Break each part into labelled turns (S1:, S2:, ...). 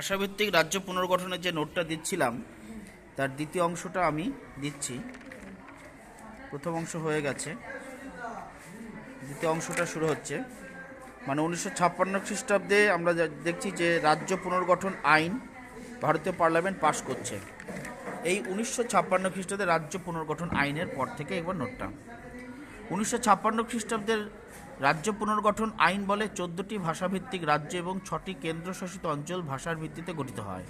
S1: ভাষাভিত্তিক রাজ্য পুনর্গঠনের যে নোটটা দিচ্ছিলাম, তার দ্বিতীয় অংশটা আমি দিচ্ছি। প্রথম অংশ হয়ে গেছে। দ্বিতীয় অংশটা শুরু হচ্ছে। মানে উনিশশো ছাপ্পান্ন খ্রিস্টাব্দে আমরা দেখছি যে রাজ্য পুনর্গঠন আইন ভারতীয় পার্লামেন্ট পাশ করছে। এই উনিশশো ছাপ্পান্ন খ্রিস্টাব্দে রাজ্য পুনর্গঠন আইনের পর থেকে একবার নোটটা। উনিশশো ছাপ্পান্ন খ্রিস্টাব্দের রাজ্য পুনর্গঠন আইন বলে চোদ্দটি ভাষাভিত্তিক রাজ্য এবং ছটি কেন্দ্রশাসিত অঞ্চল ভাষার ভিত্তিতে গঠিত হয়।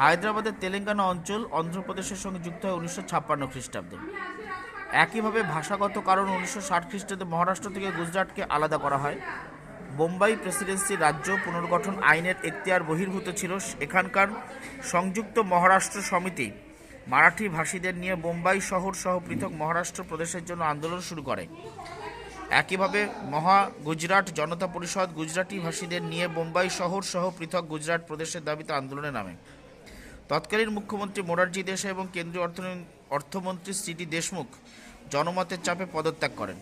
S1: হায়দ্রাবাদের তেলেঙ্গানা অঞ্চল অন্ধ্রপ্রদেশের সঙ্গে যুক্ত হয় উনিশশো ছাপ্পান্ন খ্রিস্টাব্দে। একইভাবে ভাষাগত কারণ উনিশশো ষাট খ্রিস্টাব্দে মহারাষ্ট্র থেকে গুজরাটকে আলাদা করা হয়। বোম্বাই প্রেসিডেন্সি রাজ্য পুনর্গঠন আইনের এখতিয়ার বহির্ভূত ছিল। এখানকার সংযুক্ত মহারাষ্ট্র সমিতি মারাঠি ভাষীদের নিয়ে বোম্বাই শহর সহ পৃথক মহারাষ্ট্র প্রদেশের জন্য আন্দোলন শুরু করে। একইভাবে মহা গুজরাট জনতা পরিষদ গুজরাটি ভাষীদের নিয়ে বোম্বাই শহর সহ পৃথক গুজরাট প্রদেশের দাবিতে আন্দোলনে নামে। তৎকালীন মুখ্যমন্ত্রী মোরারজি দেশাই এবং কেন্দ্রীয় অর্থ- অর্থমন্ত্রী সিটি দেশমুখ জনমতের চাপে পদত্যাগ করেন।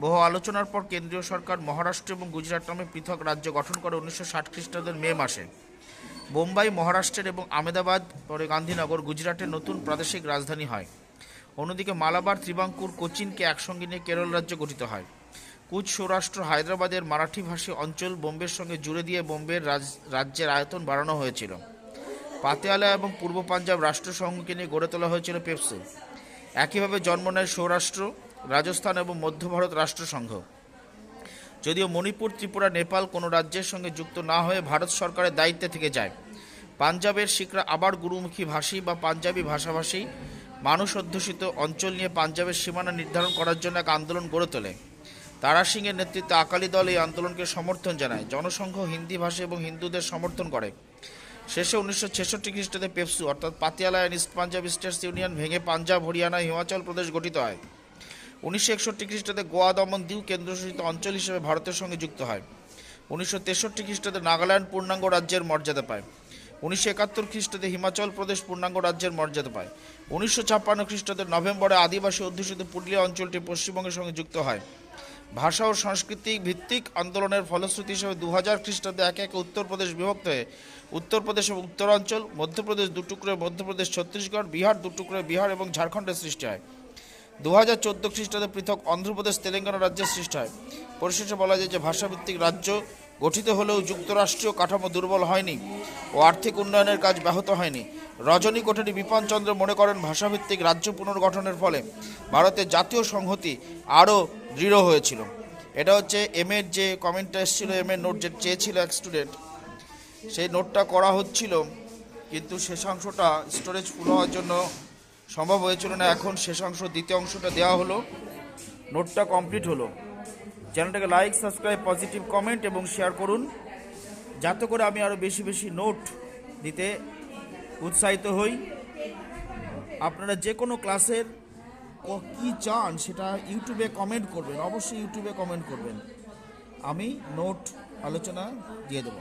S1: বহু আলোচনার পর কেন্দ্রীয় সরকার মহারাষ্ট্র এবং গুজরাট নামে পৃথক রাজ্য গঠন করে উনিশশো ষাট খ্রিস্টাব্দের মে মাসে। বোম্বাই, মহারাষ্ট্রের এবং আমেদাবাদ পরে গান্ধীনগর, গুজরাটের নতুন প্রাদেশিক রাজধানী হয়। অন্যদিকে মালাবার, ত্রিবাঙ্কুর, কোচিনকে একসঙ্গে নিয়ে কেরল রাজ্য গঠিত হয়। কুচ সৌরাষ্ট্র হায়দ্রাবাদের মারাঠিভাষী অঞ্চল বোম্বের সঙ্গে জুড়ে দিয়ে বোম্বের রাজ- রাজ্যের আয়তন বাড়ানো হয়েছিল। পাতিয়ালা এবং পূর্ব পাঞ্জাব রাষ্ট্রসংঘকে নিয়ে গড়ে তোলা হয়েছিল পেপসি। একইভাবে জন্ম নেয় সৌরাষ্ট্র, রাজস্থান এবং মধ্য ভারত রাষ্ট্রসংঘ। যদিও মণিপুর, ত্রিপুরা, নেপাল কোনো রাজ্যের সঙ্গে যুক্ত না হয়ে ভারত সরকারের দায়িত্বে থেকে যায়, পাঞ্জাবের শিখরা আবার গুরুমুখী ভাষী বা পাঞ্জাবি ভাষাভাষী, মানুষ অধ্যুষিত অঞ্চল নিয়ে পাঞ্জাবের সীমানা নির্ধারণ করার জন্য এক আন্দোলন গড়ে তোলে। তারা সিংয়ের নেতৃত্বে আকালি দল এই আন্দোলনকে সমর্থন জানায়। জনসংঘ হিন্দি ভাষী এবং হিন্দুদের সমর্থন করে। শেষে উনিশশো ছেষট্টি খ্রিস্টাব্দে পেপসু, অর্থাৎ Patiala and East Punjab States Union ভেঙে পাঞ্জাব, হরিয়ানা, হিমাচল প্রদেশ গঠিত হয়। উনিশশো একষট্টি খ্রিস্টাব্দে গোয়া দমন দিউ কেন্দ্রশাসিত অঞ্চল হিসেবে ভারতের সঙ্গে যুক্ত হয়। উনিশশো তেষট্টি খ্রিস্টাব্দে নাগাল্যান্ড পূর্ণাঙ্গ রাজ্যের মর্যাদা পায়। উনিশশো একাত্তর খ্রিস্টাব্দে হিমাচল প্রদেশ পূর্ণাঙ্গ রাজ্যের মর্যাদা পায়। উনিশশো ছাপ্পান্ন খ্রিস্টাব্দের নভেম্বরে আদিবাসী অধ্যুষিত পুরুলিয়া অঞ্চলটি পশ্চিমবঙ্গের সঙ্গে যুক্ত হয়। ভাষা ও সংস্কৃতি ভিত্তিক আন্দোলনের ফলশ্রুতি হিসেবে দু হাজার খ্রিস্টাব্দে একে একে উত্তরপ্রদেশ বিভক্ত হয়ে উত্তরপ্রদেশ এবং উত্তরাঞ্চল, মধ্যপ্রদেশ দুটুকরো মধ্যপ্রদেশ ছত্তিশগড়, বিহার দুটুকরে বিহার এবং ঝাড়খণ্ডের সৃষ্টি হয়। দু হাজার চোদ্দ খ্রিস্টাব্দে পৃথক অন্ধ্রপ্রদেশ, তেলেঙ্গানা রাজ্যের সৃষ্টি হয়। পরিশেষে বলা যায় যে ভাষাভিত্তিক রাজ্য গঠিত হলেও যুক্তরাষ্ট্রীয় কাঠামো দুর্বল হয়নি ও আর্থিক উন্নয়নের কাজ ব্যাহত হয়নি। রজনী কোঠারি বিপানচন্দ্র মনে করেন ভাষাভিত্তিক রাজ্য পুনর্গঠনের ফলে ভারতের জাতীয় সংহতি আরও দৃঢ় হয়েছিল। এটা হচ্ছে এম এর যে কমেন্টটা এসেছিল এম এর নোট যে চেয়েছিল এক স্টুডেন্ট, সেই নোটটা করা হচ্ছিল, কিন্তু শেষাংশটা স্টোরেজ ফুল হওয়ার জন্য সম্ভব হয়েছিল না। এখন শেষাংশ দ্বিতীয় অংশটা দেওয়া হলো, নোটটা কমপ্লিট হলো। চ্যানেলটাকে লাইক সাবস্ক্রাইব পজিটিভ কমেন্ট এবং শেয়ার করুন। যাতে করে আমি আরও বেশি বেশি নোট দিতে উৎসাহিত হই। আপনারা যে কোনো ক্লাসের ক- চান সেটা ইউটিউবে কমেন্ট করবেন। অবশ্যই ইউটিউবে কমেন্ট করবেন। আমি নোট আলোচনা দিয়ে দেবো।